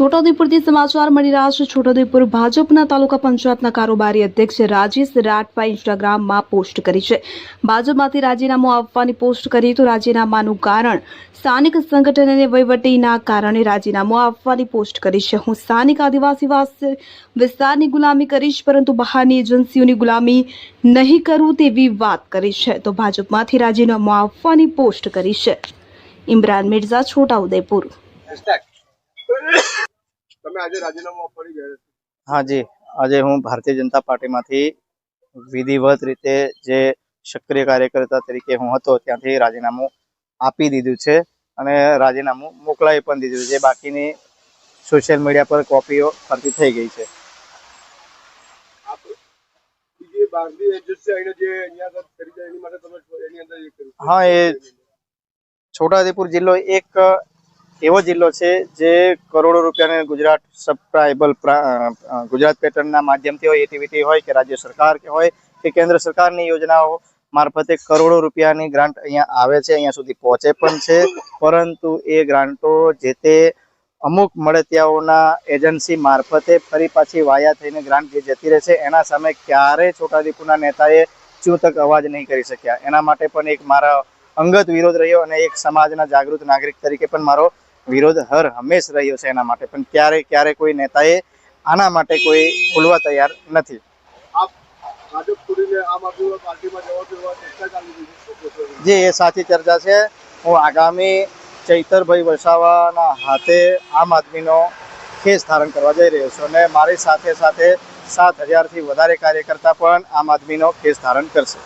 છોટાઉદેપુરથી સમાચાર મળી રહ્યા છે. છોટાઉદેપુર ભાજપના તાલુકા પંચાયતના કારોબારી અધ્યક્ષ રાજેશ રાઠવા ઇન્સ્ટાગ્રામમાં પોસ્ટ કરી છે. ભાજપમાંથી રાજીનામું આપવાની પોસ્ટ કરી તો રાજીનામાનું કારણ સ્થાનિક સંગઠન અને વહીવટીના કારણે રાજીનામું આપવાની પોસ્ટ કરી છે. હું સ્થાનિક આદિવાસી વાસ- વિસ્તારની ગુલામી કરીશ, પરંતુ બહારની એજન્સીઓની ગુલામી નહીં કરું તેવી વાત કરી છે. તો ભાજપમાંથી રાજીનામું આપવાની પોસ્ટ કરી છે. ઇમરાન મિર્ઝા, છોટાઉદેપુર. તમે આજે રાજીનામું આપવાની ગયા હા જી. આજે હું ભારતીય જનતા પાર્ટીમાંથી વિધિવત રીતે જે સક્રિય કાર્યકર્તા તરીકે હું હતો ત્યાંથી રાજીનામું આપી દીધું છે અને રાજીનામું મોકલાવી પણ દીધું છે. જે બાકીની સોશિયલ મીડિયા પર કોપીઓ ફરતી થઈ ગઈ છે. હા, એ- છોટાઉદેપુર જિલ્લો એક એવો જિલ્લો છે જે કરોડો રૂપિયાને ગુજરાત સબસ્ક્રાઇબલ ગુજરાત પેટર્નના માધ્યમથી હોય એટીવીટી હોય કે રાજ્ય સરકાર કે હોય કે કેન્દ્ર સરકારની યોજનાઓ મારફતે કરોડો રૂપિયાની ગ્રાન્ટ અહીંયા આવે છે, અહીંયા સુધી પહોંચે પણ છે. પરંતુ એ ગ્રાન્ટો જે તે અમુક મળતિયાઓના એજન્સી મારફતે ફરી પાછી વાયા થઈને ગ્રાન્ટ જે જતી રહે છે એના સામે ક્યારેય છોટાઉદેપુરના નેતાએ ચૂંતક અવાજ નહીં કરી શક્યા. એના માટે પણ એક મારા અંગત વિરોધ રહ્યો અને એક સમાજના જાગૃત નાગરિક તરીકે પણ મારો વિરોધ હર હંમેશ રહ્યો છે એના માટે. પણ ક્યારે ક્યારે કોઈ નેતાએ આના માટે કોઈ બોલવા તૈયાર નથી? જે એ સાચી ચર્ચા છે. હું આગામી ચૈતરભાઈ વસાવાના હાથે આમ આદમીનો ખેસ ધારણ કરવા જઈ રહ્યો છું અને મારી સાથે સાથે સાત હજારથી વધારે કાર્યકર્તા પણ આમ આદમીનો ખેસ ધારણ કરશે.